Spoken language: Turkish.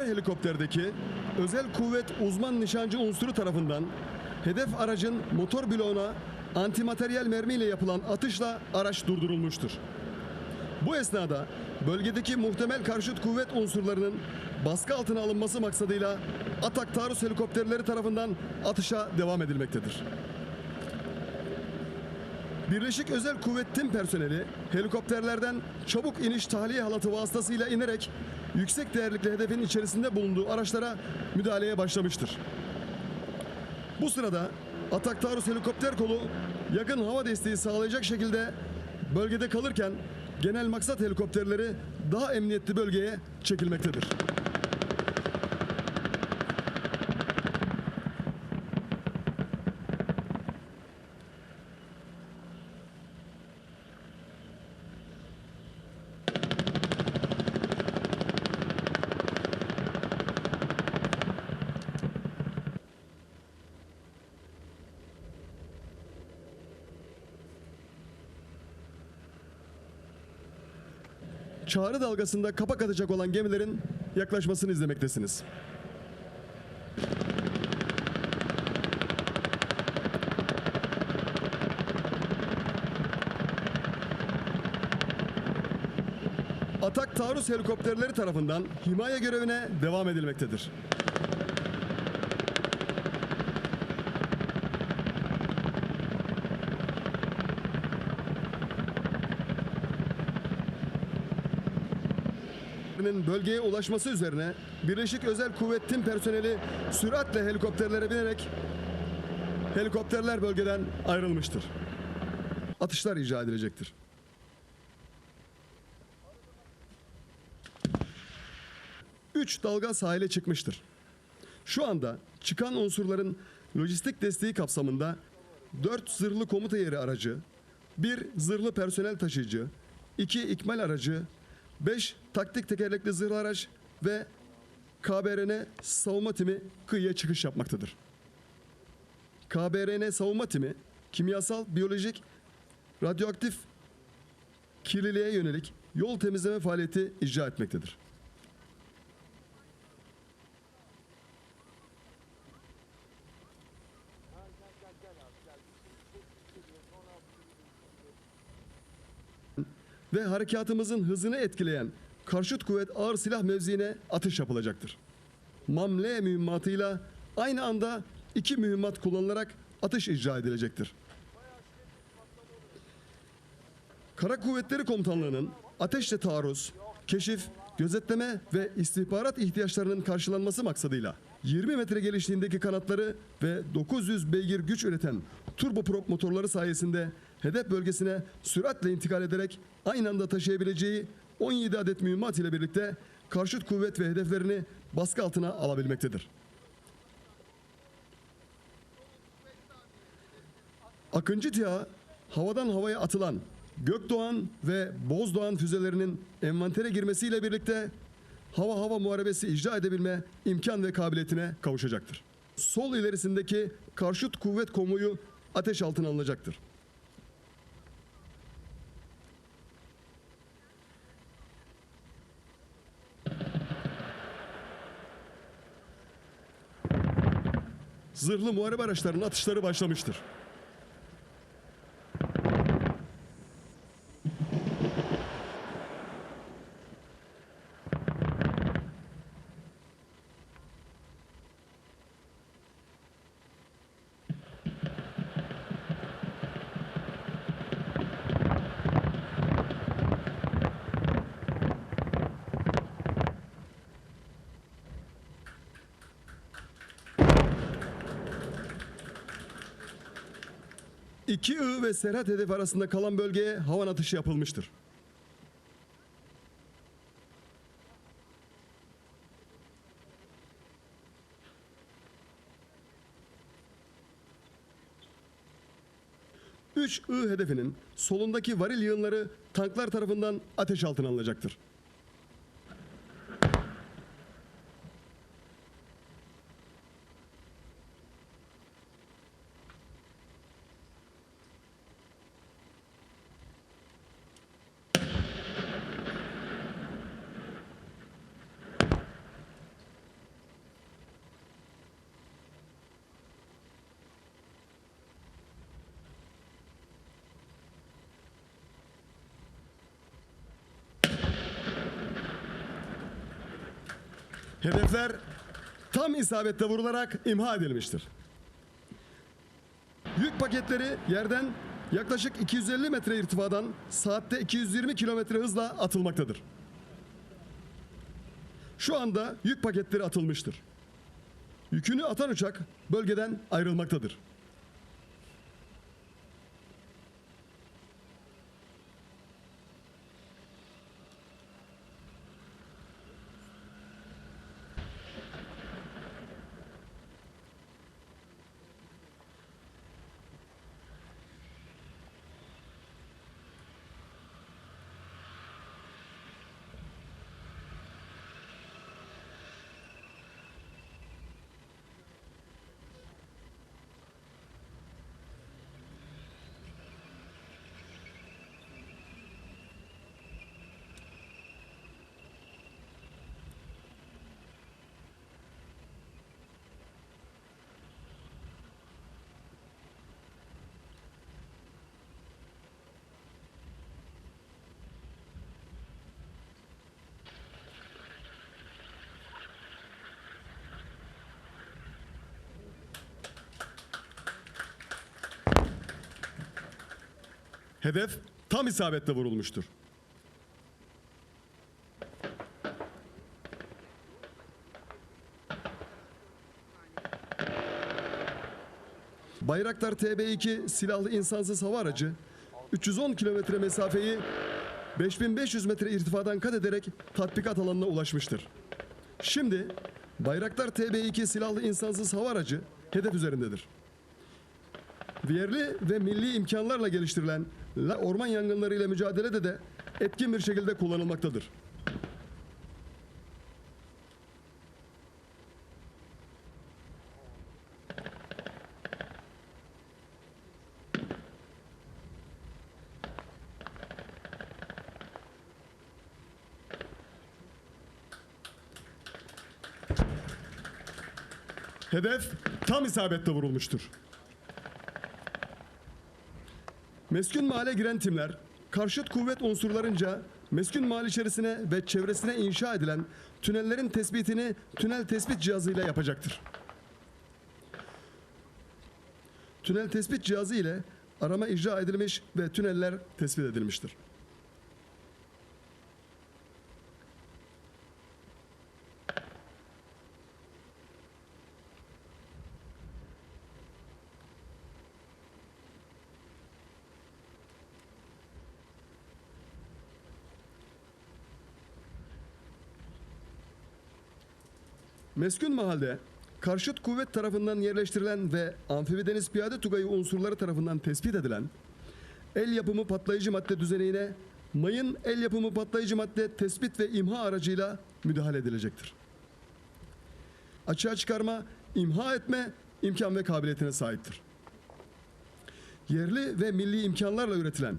Diğer helikopterdeki özel kuvvet uzman nişancı unsuru tarafından hedef aracın motor bloğuna antimateryal mermiyle yapılan atışla araç durdurulmuştur. Bu esnada bölgedeki muhtemel karşıt kuvvet unsurlarının baskı altına alınması maksadıyla Atak taarruz helikopterleri tarafından atışa devam edilmektedir. Birleşik Özel Kuvvet Tim personeli helikopterlerden çabuk iniş tahliye halatı vasıtasıyla inerek yüksek değerlikli hedefin içerisinde bulunduğu araçlara müdahaleye başlamıştır. Bu sırada Atak Taarruz helikopter kolu yakın hava desteği sağlayacak şekilde bölgede kalırken genel maksat helikopterleri daha emniyetli bölgeye çekilmektedir. Çağrı dalgasında kapak atacak olan gemilerin yaklaşmasını izlemektesiniz. Atak taarruz helikopterleri tarafından himaye görevine devam edilmektedir. Bölgeye ulaşması üzerine Birleşik Özel Kuvvet personeli süratle helikopterlere binerek helikopterler bölgeden ayrılmıştır. Atışlar icra edilecektir. Üç dalga sahile çıkmıştır. Şu anda çıkan unsurların lojistik desteği kapsamında 4 zırhlı komuta yeri aracı, 1 zırhlı personel taşıyıcı, 2 ikmal aracı, 5 taktik tekerlekli zırhlı araç ve KBRN savunma timi kıyıya çıkış yapmaktadır. KBRN savunma timi kimyasal, biyolojik, radyoaktif kirliliğe yönelik yol temizleme faaliyeti icra etmektedir. Ve harekatımızın hızını etkileyen karşıt kuvvet ağır silah mevziine atış yapılacaktır. Mamle mühimmatıyla aynı anda iki mühimmat kullanılarak atış icra edilecektir. Kara Kuvvetleri Komutanlığı'nın ateşle taarruz, keşif, gözetleme ve istihbarat ihtiyaçlarının karşılanması maksadıyla 20 metre genişliğindeki kanatları ve 900 beygir güç üreten turboprop motorları sayesinde hedef bölgesine süratle intikal ederek aynı anda taşıyabileceği 17 adet mühimmat ile birlikte karşıt kuvvet ve hedeflerini baskı altına alabilmektedir. Akıncı TİHA havadan havaya atılan Gökdoğan ve Bozdoğan füzelerinin envantere girmesiyle birlikte hava hava muharebesi icra edebilme imkan ve kabiliyetine kavuşacaktır. Sol ilerisindeki karşıt kuvvet konvoyu ateş altına alınacaktır. Zırhlı muharebe araçlarının atışları başlamıştır. İki I ve Serhat hedef arasında kalan bölgeye havan atışı yapılmıştır. Üç I hedefinin solundaki varil yığınları tanklar tarafından ateş altına alınacaktır. Hedefler tam isabetle vurularak imha edilmiştir. Yük paketleri yerden yaklaşık 250 metre irtifadan saatte 220 kilometre hızla atılmaktadır. Şu anda yük paketleri atılmıştır. Yükünü atan uçak bölgeden ayrılmaktadır. Hedef tam isabetle vurulmuştur. Bayraktar TB2 silahlı insansız hava aracı 310 kilometre mesafeyi 5500 metre irtifadan kat ederek tatbikat alanına ulaşmıştır. Şimdi Bayraktar TB2 silahlı insansız hava aracı hedef üzerindedir. Yerli ve milli imkanlarla geliştirilen orman yangınları ile mücadelede de etkin bir şekilde kullanılmaktadır. Hedef tam isabetle vurulmuştur. Meskun mahalle giren timler karşıt kuvvet unsurlarınca meskun mahalle içerisine ve çevresine inşa edilen tünellerin tespitini tünel tespit cihazıyla yapacaktır. Tünel tespit cihazı ile arama icra edilmiş ve tüneller tespit edilmiştir. Meskun mahalde karşıt kuvvet tarafından yerleştirilen ve amfibi deniz piyade tugayı unsurları tarafından tespit edilen el yapımı patlayıcı madde düzenine mayın el yapımı patlayıcı madde tespit ve imha aracıyla müdahale edilecektir. Açığa çıkarma, imha etme imkan ve kabiliyetine sahiptir. Yerli ve milli imkanlarla üretilen